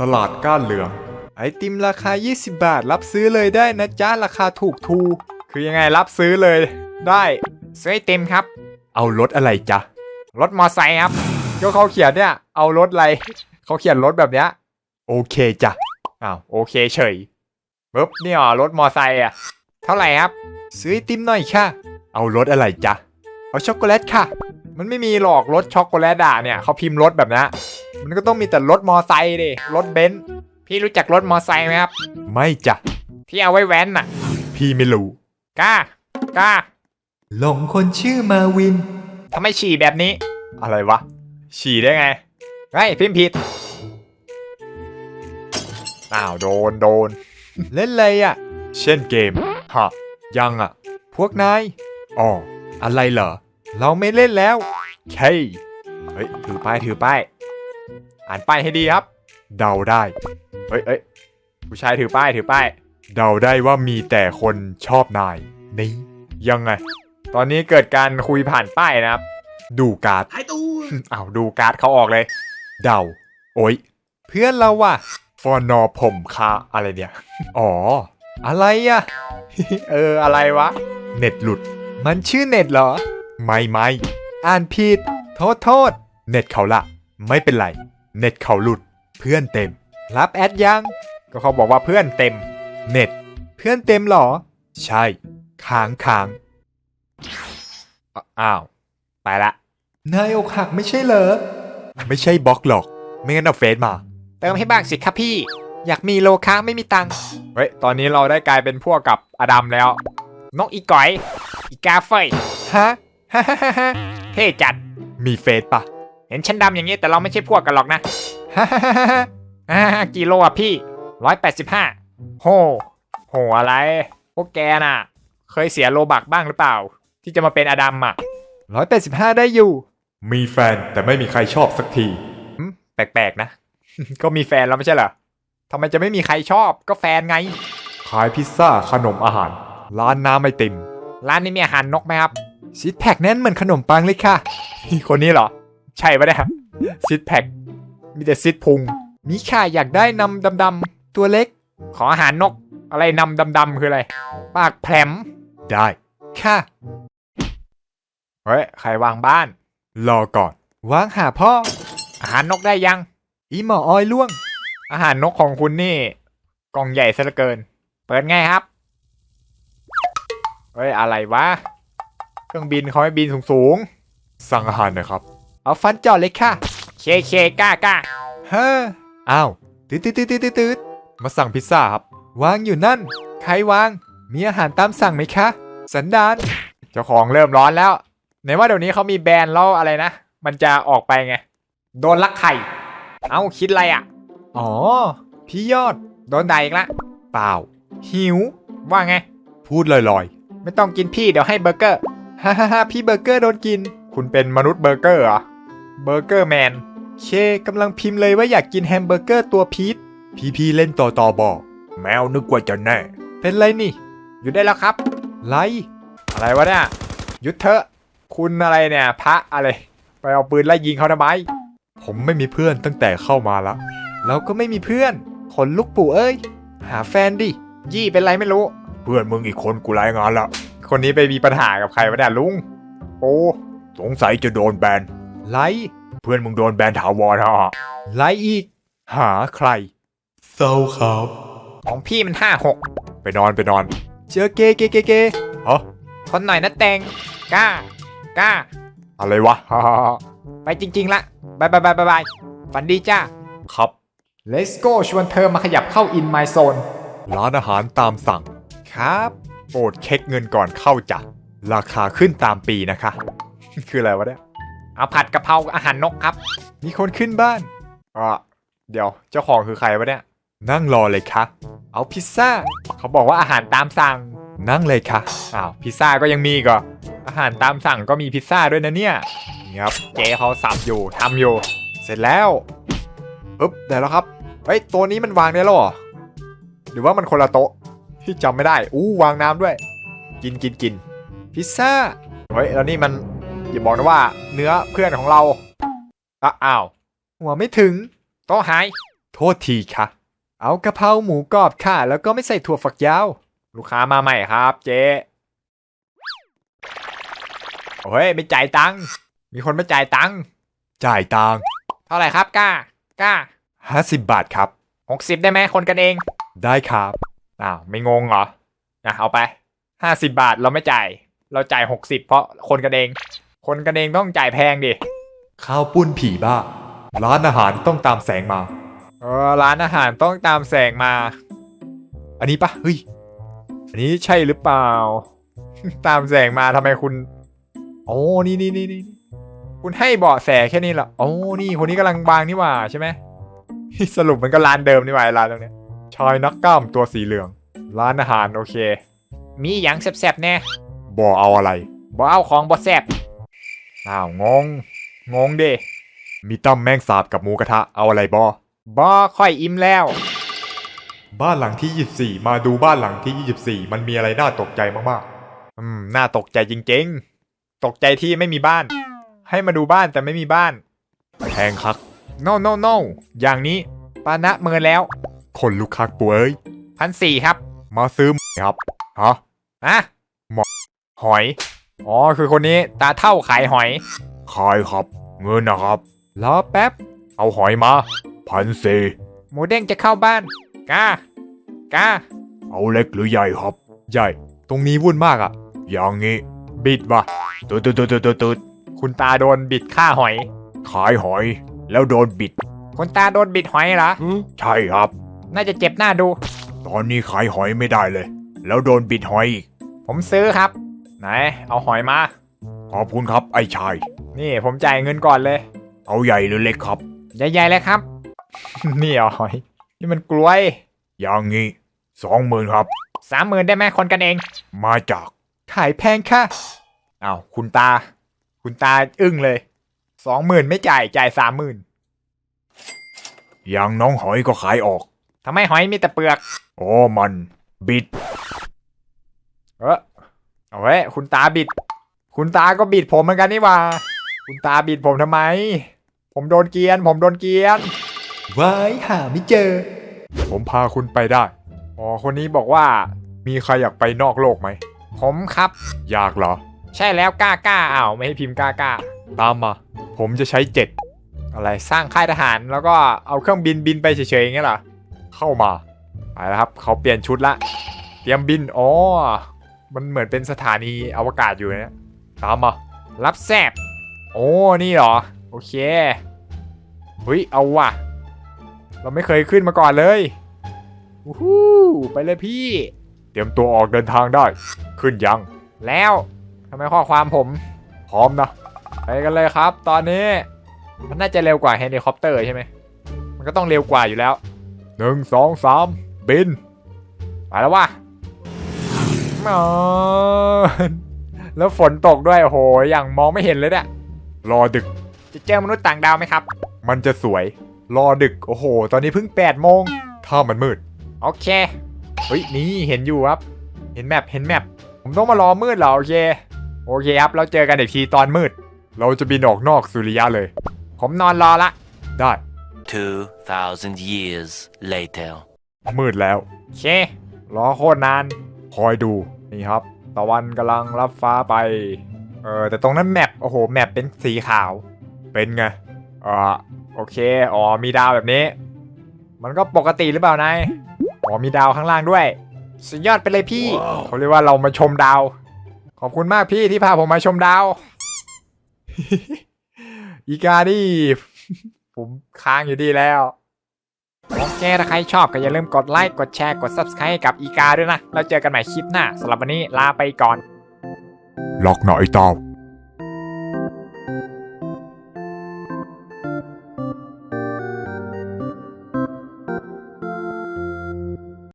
ตลาดก้านเหลือง ไอติมราคา 20 บาท รับซื้อเลยได้นะจ๊ะราคาถูกทู คือยังไงรับซื้อเลย ได้ซื้อไอติมครับ เอารถอะไรจ๊ะ รถมอไซค์ครับก็เขาเขียนเนี่ย เอารถอะไร เขาเขียนรถแบบเนี้ย โอเคจ้ะ อ้าวโอเคเฉยปึ๊บนี่อ๋อรถมอไซค์อะ เท่าไหร่ครับ ซื้อไอติมหน่อยค่ะ เอารถอะไรจ๊ะ เอาช็อกโกแลตค่ะ มันไม่มีหรอกรถช็อกโกแลตอะเนี่ยเขาพิมพ์รถแบบนี้ มันก็ต้องมีแต่รถมอไซค์ดิรถเบนซ์พี่รู้จักรถมอไซค์ไหมครับ ไม่จ้ะ ที่เอาไว้แว้นน่ะ พี่ไม่รู้กล้ากล้าหลงคนชื่อมาวินทำไมฉี่แบบนี้ อะไรวะ ฉี่ได้ไงเฮ้ยพิมพ์ผิดอ้าวโดนโดน เล่นอะไรอะ เช่นเกมฮะยังอะ พวกนายอ๋ออะไรเหรอ เราไม่เล่นแล้วเคเฮ้ย ถือป้ายถือป้าย อ่านป้ายให้ดีครับ เดาได้ เฮ้ยเอ้ยผู้ชายถือป้ายถือป้าย เดาได้ว่ามีแต่คนชอบนายนี่ยังไง ตอนนี้เกิดการคุยผ่านป้ายนะครับ ดูการ์ดอ้าวดูการ์ดเขาออกเลย เดา โอ๊ยเพื่อนเราว่ะฟอนอผมคาอะไรเนี่ย อ๋อ อะไรอะเออ อะไรวะ เน็ตหลุด มันชื่อเน็ตเหรอ ไม่ไม่อ่านผิด โทษโทษ เน็ตเขาละ ไม่เป็นไร เน็ตเขาหลุด เพื่อนเต็ม รับแอดยัง ก็เขาบอกว่าเพื่อนเต็ม เน็ต เพื่อนเต็มเหรอ ใช่ค้างค้างอ้าอ้าว ไปละนายอกหักไม่ใช่เหรอ ไม่ใช่บล็อกหรอก ไม่งั้นเอาเฟซมา เติมให้บ้างสิครับพี่ อยากมีโลค้าไม่มีตังค์เฮ้ย ตอนนี้เราได้กลายเป็นพวกกับอดัมแล้ว นกอีก๋อย อีกาเฟยฮะฮ่าฮ่าฮ่าฮ่าเท่จัด มีเฟซปะ เห็นฉันดำอย่างนี้แต่เราไม่ใช่พวกกันหรอกนะฮ่าฮ่าฮ่าฮ่าอ่ากิโลอะพี่ร้อยแปดสิบห้าโหโหอะไร พวกแกน่ะ เคยเสียโลบักบ้างหรือเปล่า ที่จะมาเป็นอดัมอะร้อยแปดสิบห้าได้อยู่ มีแฟนแต่ไม่มีใครชอบสักทีหืมแปลกๆนะ ก็มีแฟนแล้วไม่ใช่เหรอทำไมจะไม่มีใครชอบก็แฟนไง ขายพิซซ่าขนมอาหาร ร้านน้ำไอติม ร้านนี้มีอาหารนกไหมครับซิดแพคแน่นเหมือนขนมปังเลยค่ะ คนนี้เหรอ ใช่ปะเนี่ยซิดแพคมีแต่ซิดพุงมีค่ะอยากได้นำดำๆตัวเล็ก ขออาหารนก อะไรนำดำๆคืออะไร ปากแผลมได้ค่ะ เฮ้ย ใครวางบ้าน รอก่อน วางหาพ่อ อาหารนกได้ยัง อีหมอออยล่วง อาหารนกของคุณนี่ กล่องใหญ่ซะเหลือเกิน เปิดไงครับ เฮ้ย อะไรวะ เครื่องบินเขาให้บินสูงสั่งอาหารหนะครับ เอาฟันจอดเลยค่ะๆเคเคกล้ากล้าเฮ้ออ้าวตืดตืดตืดตืดตืดมาสั่งพิซซ่าครับ วางอยู่นั่น ใครวาง มีอาหารตามสั่งไหมคะ สันดาน เจ้าของเริ่มร้อนแล้ว ไหนว่าเดี๋ยวนี้เขามีแบรนด์แล้วอะไรนะ มันจะออกไปไง โดนลักไข่ เอ้าคิดอะไรอะ อ๋อ พี่ยอด โดนด่าอีกละเปล่า หิว ว่าไง พูดลอยไม่ต้องกินพี่เดี๋ยวให้เบอร์เกอร์ๆฮ่าฮ่าฮ่าพี่เบอร์เกอร์โดนกิน คุณเป็นมนุษย์เบอร์เกอร์เหรอ เบอร์เกอร์แมน เคกำลังพิมพ์เลยว่าอยากกินแฮมเบอร์เกอร์ตัวพีทพี่พี่เล่นต่อต่อบอกแมวนึกว่าจะแน่ เป็นไรนี่หยุดได้แล้วครับ ไร อะไรวะเนี่ยหยุดเถอะ คุณอะไรเนี่ย พระอะไร ไปเอาปืนไล่ยิงเขาทำไม ผมไม่มีเพื่อนตั้งแต่เข้ามาละเราก็ไม่มีเพื่อน ขนลุกปู่เอ้ย หาแฟนดิ ยี่เป็นไรไม่รู้ เพื่อนมึงอีกคนกูรายงานละ คนนี้ไปมีปัญหากับใครวะเนี่ยลุง โอ้ สงสัยจะโดนแบน ไลเพื่อนมึงโดนแบนถาวรฮะไลอีก หาใคร เศร้าครับ ของพี่มันห้าหกไปนอนไปนอน เจอเกเกเกเกฮะทนหน่อยนะแตงกล้ากล้า อะไรวะฮ่าฮ่าฮ่าไปจริง ๆ ละบายบายบายบายบายฝันดีจ้า ครับ Let's go ชวนเธอมาขยับเข้า in my zone ร้านอาหารตามสั่ง ครับ โปรดเช็คเงินก่อนเข้าจ้ะ ราคาขึ้นตามปีนะคะ คืออะไรวะเนี่ย เอาผัดกะเพราอาหารนกครับ มีคนขึ้นบ้านอะเดี๋ยวเจ้าของคือใครวะเนี่ย นั่งรอเลยค่ะเอาพิซซ่า เขาบอกว่าอาหารตามสั่ง นั่งเลยค่ะอ้าวพิซซ่าก็ยังมีอีก็อาหารตามสั่งก็มีพิซซ่าด้วยนะเนี่ยนี่ครับเจ๊เขาสับอยู่ทำอยู่ เสร็จแล้วปึ๊บได้แล้วครับเฮ้ยตัวนี้มันวางได้แล้วเหรอหรือว่ามันคนละโต๊ะที่จำไม่ได้อู้วางน้ำด้วย กินกินกินพิซซ่าเฮ้ยแล้วนี่มัน อย่าบอกนะว่าเนื้อเพื่อนของเราอะอ้าวหัวไม่ถึงโต๊ะหาย โทษทีค่ะ เอากะเพราหมูกรอบค่ะ แล้วก็ไม่ใส่ถั่วฝักยาว ลูกค้ามาใหม่ครับ เจ๊โอ้ยไม่จ่ายตังค์มีคนไม่จ่ายตังค์จ่ายตังค์เท่าไหร่ครับกล้ากล้าห้าสิบบาทครับหกสิบได้ไหมคนกันเอง ได้ครับอ้าวไม่งงเหรออะเอาไปห้าสิบบาทเราไม่จ่าย เราจ่ายหกสิบเพราะคนกันเอง คนกันเองต้องจ่ายแพงดิ ข้าวปุ้นผีบ้า ร้านอาหารต้องตามแสงมา เออ ร้านอาหารต้องตามแสงมา อันนี้ปะเฮ้ย อันนี้ใช่หรือเปล่า ตามแสงมาทำไมคุณ โอ้นี่นี่นี่นี่คุณให้เบาะแสแค่นี้เหรอโอ้นี่คนนี้กำลังบางนี่หว่าใช่ไหม สรุปมันก็ร้านเดิมนี่หว่าไอ้ร้านตรงเนี้ยชายนักกล้ามตัวสีเหลือง ร้านอาหารโอเค มีอย่างแซ่บๆแน่บ่เอาอะไรบ่เอาของบ่แซ่บ อ้าวงง งงดิมีตั้มแมงสาบกับหมูกระทะเอาอะไรบอบ่ค่อยอิ่มแล้ว บ้านหลังที่ 24 มาดูบ้านหลังที่ 24 มันมีอะไรน่าตกใจมากอืม น่าตกใจจริงๆ ตกใจที่ไม่มีบ้าน ให้มาดูบ้านแต่ไม่มีบ้านๆแพงคัก no no no อย่างนี้ปานะเมินแล้ว คนลุกคักป่วยพันสี่ครับ มาซื้อหมูครับฮะอะหมอหอย อ๋อคือคนนี้ตาเท่าขายหอย ขายครับ เงินนะครับ รอแป๊บ เอาหอยมาพันสี่หมูเด้งจะเข้าบ้านกล้ากล้าเอาเล็กหรือใหญ่ครับ ใหญ่ ตรงนี้วุ่นมากอะอย่างงี้ บิดวะตืดตืดตืดตืดตืดคุณตาโดนบิดค่าหอย ขายหอยแล้วโดนบิด คุณตาโดนบิดหอยเหรอ ใช่ครับ น่าจะเจ็บหน้าดู ตอนนี้ขายหอยไม่ได้เลย แล้วโดนบิดหอยอีก ผมซื้อครับ ไหน เอาหอยมา ขอบคุณครับไอ้ชาย นี่ผมจ่ายเงินก่อนเลย เอาใหญ่หรือเล็กครับ ใหญ่ๆเลยครับ นี่เหรอหอย นี่มันกล้วย อย่างงี้สองหมื่นครับ สามหมื่นได้ไหมคนกันเอง มาจาก ขายแพงค่ะอ้าวคุณตา คุณตาอึ้งเลย สองหมื่นไม่จ่ายจ่ายสามหมื่นอย่างน้องหอยก็ขายออกทำไมหอยมีแต่เปลือก โอ้มันบิด เออ เอาไว้ยคุณตาบิด คุณตาก็บิดผมเหมือนกันนี่หว่า คุณตาบิดผมทำไม ผมโดนเกรียน ผมโดนเกรียนว้ายหาไม่เจอ ผมพาคุณไปได้ อ๋อ คนนี้บอกว่า มีใครอยากไปนอกโลกไหม ผมครับ อยากเหรอ ใช่แล้วกล้ากล้าอ้าวไม่ให้พิมพ์กล้ากล้าตามมา ผมจะใช้เจ็ดอะไรสร้างค่ายทหารแล้วก็เอาเครื่องบินบินไปเฉยๆอย่างเงี้ยเหรอ เข้ามาไปแล้วครับ เขาเปลี่ยนชุดละ เตรียมบิน อ๋อ มันเหมือนเป็นสถานีอวกาศอยู่นะตามมารับแซบโอ้นี่เหรอ โอเคเฮ้ยเอาว่ะ เราไม่เคยขึ้นมาก่อนเลยวู้ฮู้ไปเลยพี่ เตรียมตัวออกเดินทางได้ ขึ้นยัง แล้วทำไมข้อความผมพร้อมนะไปกันเลยครับ ตอนนี้มันน่าจะเร็วกว่าเฮลิคอปเตอร์ใช่ไหมมันก็ต้องเร็วกว่าอยู่แล้วหนึ่งสองสามบินไปแล้วว่ะ อ๋อแล้วฝนตกด้วยโอ้โหอย่างมองไม่เห็นเลยเนี่ยรอดึก จะเจอมนุษย์ต่างดาวไหมครับ มันจะสวย รอดึกโอ้โห ตอนนี้เพิ่ง8โมงถ้ามันมืด โอเคเฮ้ยนี่เห็นอยู่ครับ เห็นแมปเห็นแมปผมต้องมารอมืดเหรอโอเคโอเคครับเราเจอกันอีกทีตอนมืด เราจะบินออกนอกสุริยะเลย ผมนอนรอละ ได้ 2,000 years later. มืดแล้ว โอเค รอโคตรนาน คอยดู นี่ครับ ตะวันกำลังรับฟ้าไป เออแต่ตรงนั้นแมปโอ้โหแมปเป็นสีขาว เป็นไงอ่าโอเคอ๋อมีดาวแบบนี้ มันก็ปกติหรือเปล่านายอ๋อมีดาวข้างล่างด้วย สุดยอดไปเลยพี่เขาเรียกว่าเรามาชมดาว ขอบคุณมากพี่ที่พาผมมาชมดาว อีกาดิผมค้างอยู่ดีแล้ว โอเคถ้าใครชอบก็อย่าลืมกดไลค์กดแชร์กด Subscribe กับอีกาด้วยนะ เราเจอกันใหม่คลิปหน้าสำหรับวันนี้ลาไปก่อน ล็อกหน่อยเต้า